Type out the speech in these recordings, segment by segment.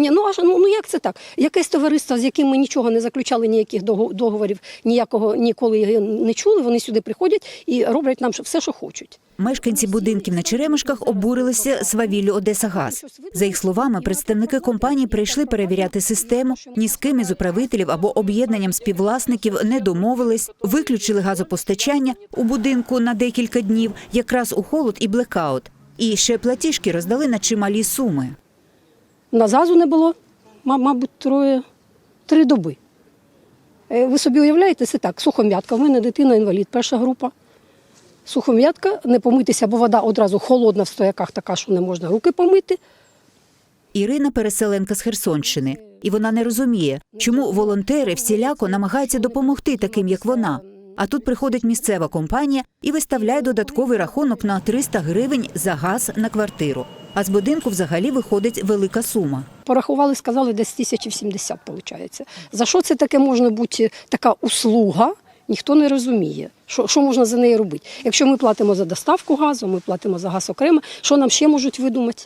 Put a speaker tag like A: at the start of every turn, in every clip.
A: Ні, ну аж ну, ну як це так? Якесь товариство, з яким ми нічого не заключали, ніяких договорів, ніякого ніколи не чули. Вони сюди приходять і роблять нам все, що хочуть.
B: Мешканці будинків на Черемишках обурилися свавіллю Одесагаз. За їх словами, представники компанії прийшли перевіряти систему, ні з ким із управителів або об'єднанням співвласників не домовились, виключили газопостачання у будинку на декілька днів, якраз у холод і блекаут. І ще платіжки роздали на чималі суми.
A: На газу не було, мабуть, троє, три доби. Е, Ви собі уявляєте, це так, сухом'ятка. У мене дитина інвалід, перша група. Сухом'ятка, не помитися, бо вода одразу холодна в стояках, така, що не можна руки помити.
B: Ірина переселенка з Херсонщини, і вона не розуміє, чому волонтери всіляко намагаються допомогти таким, як вона. А тут приходить місцева компанія і виставляє додатковий рахунок на 300 гривень за газ на квартиру. А з будинку взагалі виходить велика сума.
A: Порахували, сказали, десь тисячі 70, виходить. За що це таке може бути така услуга? Ніхто не розуміє, що, що можна за неї робити. Якщо ми платимо за доставку газу, ми платимо за газ окремо, що нам ще можуть видумати?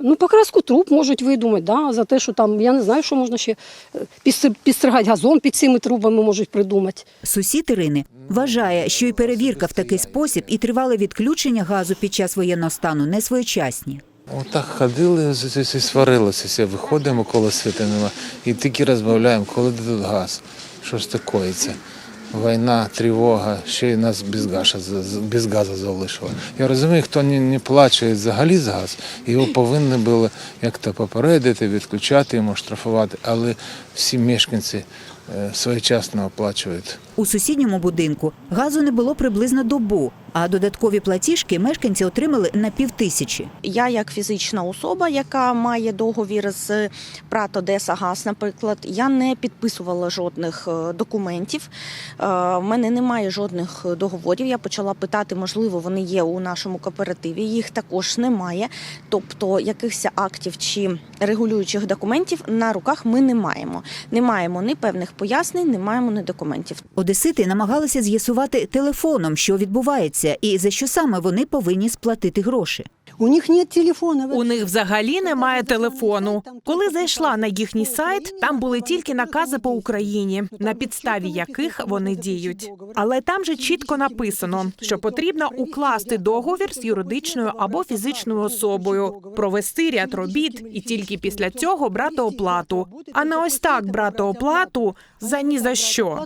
A: Ну, покраску труб можуть видумати, да, за те, що там, я не знаю, що можна ще е, підстригати газон під цими трубами можуть придумати.
B: Сусід Ірини вважає, що і перевірка в такий спосіб, і тривале відключення газу під час воєнного стану не своєчасні.
C: Отак ходили, сварилися, виходимо, коли світа нема, і тільки розмовляємо, коли дадуть газ. Що ж такоїться? Війна, тривога, ще й нас без газу, без газу залишило. Я розумію, хто не, не плаче взагалі за газ, його повинні були як-то попередити, відключати йому, штрафувати, але всі мешканці своєчасно оплачують.
B: У сусідньому будинку газу не було приблизно добу, а додаткові платіжки мешканці отримали на півтисячі.
D: Я, як фізична особа, яка має договір з ПРАТ Одеса Газ, наприклад, я не підписувала жодних е, документів. Е, В мене немає жодних договорів. Я почала питати, можливо, вони є у нашому кооперативі. Їх також немає. Тобто, якихось актів чи регулюючих документів на руках ми не маємо. Не маємо ні певних пояснень, не маємо ні документів.
B: Одесити намагалися з'ясувати телефоном, що відбувається, і за що саме вони повинні сплатити гроші.
E: У них нет телефона.
F: У них взагалі немає телефону. Коли зайшла на їхній сайт, там були тільки накази по Україні, на підставі яких вони діють. Але там же чітко написано, що потрібно укласти договір з юридичною або фізичною особою, провести ряд робіт і тільки після цього брати оплату. А не ось так брати оплату за ні за що.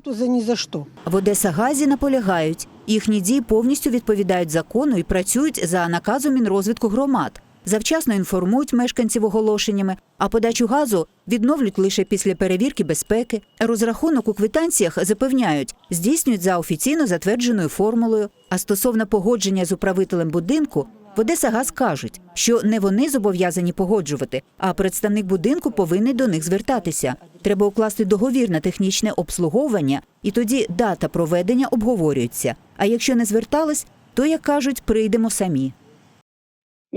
B: В Одесагазі наполягають, їхні дії повністю відповідають закону і працюють за наказом Мінрозвитку громад. Завчасно інформують мешканців оголошеннями, а подачу газу відновлюють лише після перевірки безпеки. Розрахунок у квитанціях запевняють, здійснюють за офіційно затвердженою формулою. А стосовно погодження з управителем будинку, в Одесагаз кажуть, що не вони зобов'язані погоджувати, а представник будинку повинен до них звертатися. Треба укласти договір на технічне обслуговування, і тоді дата проведення обговорюється. А якщо не звертались, то як кажуть, прийдемо самі.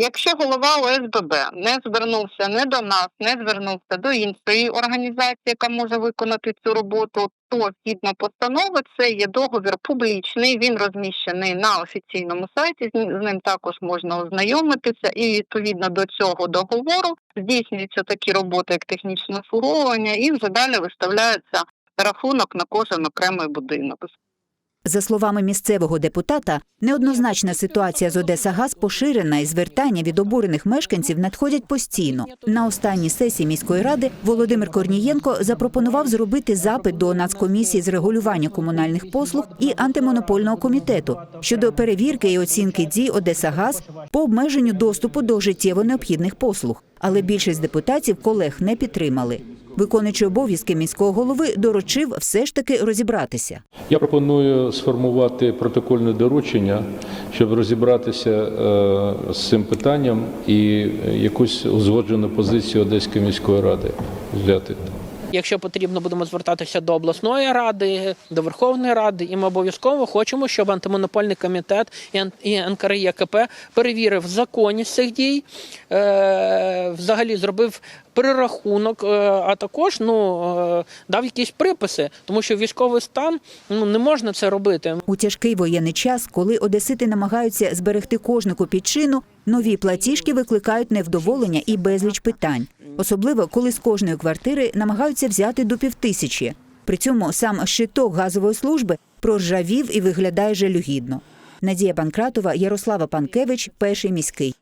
G: Якщо голова ОСББ не звернувся не до нас, не звернувся до іншої організації, яка може виконати цю роботу, то згідно постанови це є договір публічний. Він розміщений на офіційному сайті. З ним- також можна ознайомитися, і відповідно до цього договору здійснюються такі роботи, як технічне обслуговування, і вже далі виставляється рахунок на кожен окремий будинок.
B: За словами місцевого депутата, неоднозначна ситуація з Одесагаз поширена і звертання від обурених мешканців надходять постійно. На останній сесії міської ради Володимир Корнієнко запропонував зробити запит до Нацкомісії з регулювання комунальних послуг і антимонопольного комітету щодо перевірки і оцінки дій Одесагаз по обмеженню доступу до життєво необхідних послуг. Але більшість депутатів колег не підтримали. Виконуючий обов'язки міського голови доручив все ж таки розібратися.
H: Я пропоную сформувати протокольне доручення, щоб розібратися е, з цим питанням і якусь узгоджену позицію Одеської міської ради взяти.
I: Якщо потрібно, будемо звертатися до обласної ради, до Верховної Ради, і ми обов'язково хочемо, щоб антимонопольний комітет і НКРЄКП перевірив законність цих дій, е, взагалі зробив перерахунок, е, а також ну, е, дав якісь приписи, тому що військовий стан ну, не можна це робити.
B: У тяжкий воєнний час, коли одесити намагаються зберегти кожну копійчину, нові платіжки викликають невдоволення і безліч питань. особливо коли з кожної квартири намагаються взяти до півтисячі. При цьому сам щиток газової служби проржавів і виглядає жалюгідно. Надія Панкратова, Ярослава Панкевич, перший міський.